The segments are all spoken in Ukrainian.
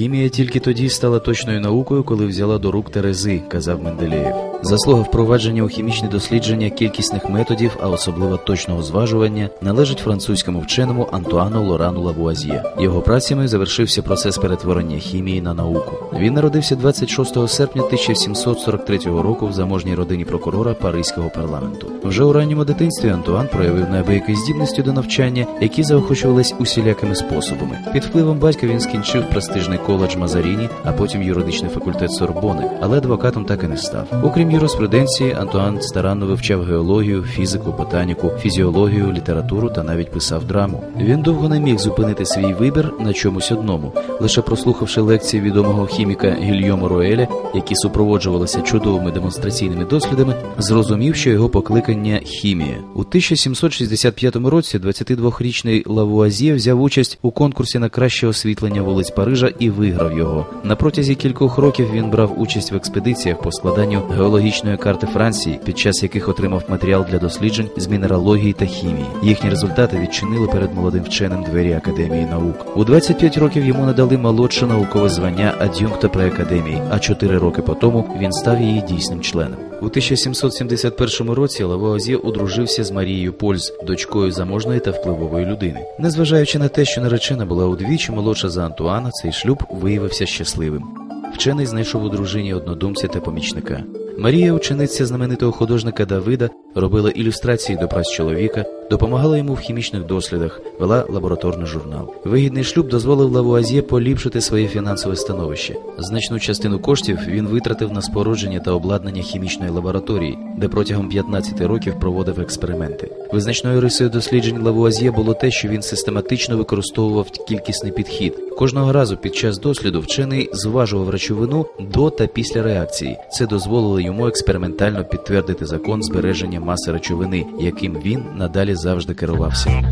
Хімія тільки тоді стала точною наукою, коли взяла до рук Терези, казав Менделєєв. Заслуга впровадження у хімічні дослідження кількісних методів, а особливо точного зважування, належить французькому вченому Антуану Лорану Лавуазьє. Його працями завершився процес перетворення хімії на науку. Він народився 26 серпня 1743 року в заможній родині прокурора Паризького парламенту. Вже у ранньому дитинстві Антуан проявив неабиякі здібності до навчання, які заохочувались усілякими способами. Під впливом батька він скінчив престижний коледж Мазаріні, а потім юридичний факультет Сорбони, але адвокатом так і не став. Окрім юриспруденції, Антуан старанно вивчав геологію, фізику, ботаніку, фізіологію, літературу та навіть писав драму. Він довго не міг зупинити свій вибір на чомусь одному, лише прослухавши лекції відомого хіміка Гільйома Роеля, які супроводжувалися чудовими демонстраційними дослідами, зрозумів, що його покликання хімія. У 1765 році 22-річний Лавуазьє взяв участь у конкурсі на краще освітлення вулиць Парижа і виграв його. На протязі кількох років він брав участь в експедиціях по складанню геологічної карти Франції, під час яких отримав матеріал для досліджень з мінералогії та хімії. Їхні результати відчинили перед молодим вченим двері академії наук. У 25 років йому надали молодше наукове звання ад'юнкта при академії, а 4 роки по тому він став її дійсним членом. У 1771 році Лавуазьє одружився з Марією Польз, дочкою заможної та впливової людини. Незважаючи на те, що наречена була удвічі молодша за Антуана, цей шлюб виявився щасливим. Вчений знайшов у дружині однодумця та помічника. Марія, учениця знаменитого художника Давида, робила ілюстрації до праць чоловіка, допомагала йому в хімічних дослідах, вела лабораторний журнал. Вигідний шлюб дозволив Лавуазьє поліпшити своє фінансове становище. Значну частину коштів він витратив на спорудження та обладнання хімічної лабораторії, де протягом 15 років проводив експерименти. Визначною рисою досліджень Лавуазьє було те, що він систематично використовував кількісний підхід. Кожного разу під час досліду вчений зважував речовину до та після реакції. Це дозволило йому експериментально підтвердити закон збереження маси речовини, яким він надалі завжди керувався.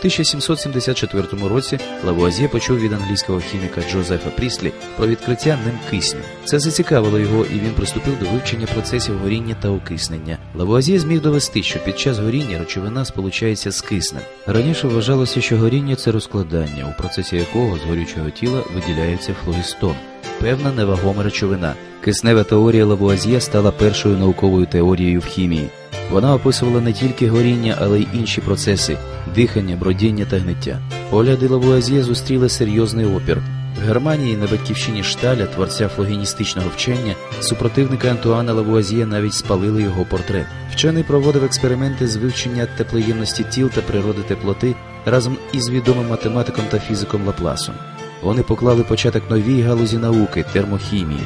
У 1774 році Лавуазьє почув від англійського хіміка Джозефа Пріслі про відкриття ним кисню. Це зацікавило його, і він приступив до вивчення процесів горіння та окиснення. Лавуазьє зміг довести, що під час горіння речовина сполучається з киснем. Раніше вважалося, що горіння це розкладання, у процесі якого з горючого тіла виділяється флогістон. Певна невагома речовина. Киснева теорія Лавуазьє стала першою науковою теорією в хімії. Вона описувала не тільки горіння, але й інші процеси дихання, бродіння та гниття. Погляди Лавуазьє зустріли серйозний опір. В Германії на батьківщині Шталя, творця флогіністичного вчення, супротивника Антуана Лавуазьє навіть спалили його портрет. Вчений проводив експерименти з вивчення теплоємності тіл та природи теплоти разом із відомим математиком та фізиком Лапласом. Вони поклали початок новій галузі науки термохімії.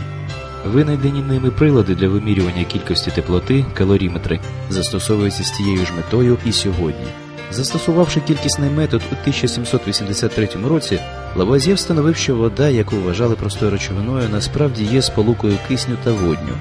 Винайдені ними прилади для вимірювання кількості теплоти, калоріметри, застосовуються з тією ж метою і сьогодні. Застосувавши кількісний метод у 1783 році, Лавуазьє встановив, що вода, яку вважали простою речовиною, насправді є сполукою кисню та водню.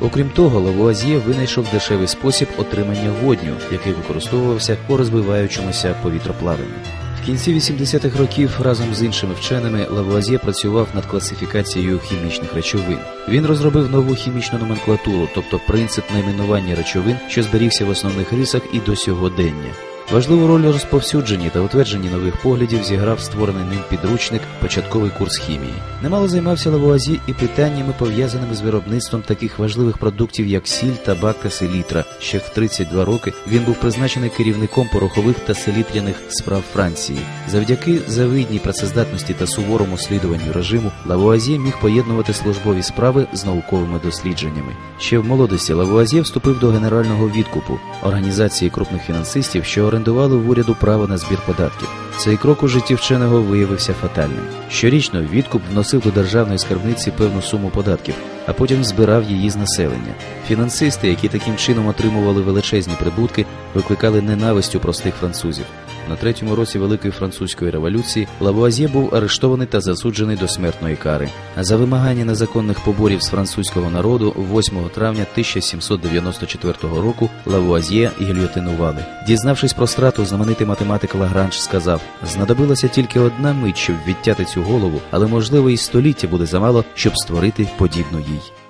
Окрім того, Лавуазьє винайшов дешевий спосіб отримання водню, який використовувався по розбиваючомуся повітроплаванню. Кінці 80-х років разом з іншими вченими Лавуазьє працював над класифікацією хімічних речовин. Він розробив нову хімічну номенклатуру, тобто принцип найменування речовин, що зберігся в основних рисах і до сьогодення. Важливу роль у розповсюдженні та утвердженні нових поглядів зіграв створений ним підручник Початковий курс хімії. Немало займався Лавуазі і питаннями, пов'язаними з виробництвом таких важливих продуктів, як сіль, табак та селітра. Ще в 32 роки він був призначений керівником порохових та селітряних справ Франції. Завдяки завидній працездатності та суворому слідуванню режиму Лавуазі міг поєднувати службові справи з науковими дослідженнями. Ще в молодості Лавуазі вступив до генерального відкупу організації крупних фінансистів, що орендували в уряду право на збір податків. Цей крок у житті вченого виявився фатальним. Щорічно відкуп вносив до державної скарбниці певну суму податків, а потім збирав її з населення. Фінансисти, які таким чином отримували величезні прибутки, викликали ненависть у простих французів. На третьому році Великої французької революції Лавуазьє був арештований та засуджений до смертної кари. За вимагання незаконних поборів з французького народу 8 травня 1794 року Лавуазьє гільйотинували. Дізнавшись про страту, знаменитий математик Лагранж сказав: знадобилася тільки одна мить, щоб відтяти цю голову, але можливо і століття буде замало, щоб створити подібну їй.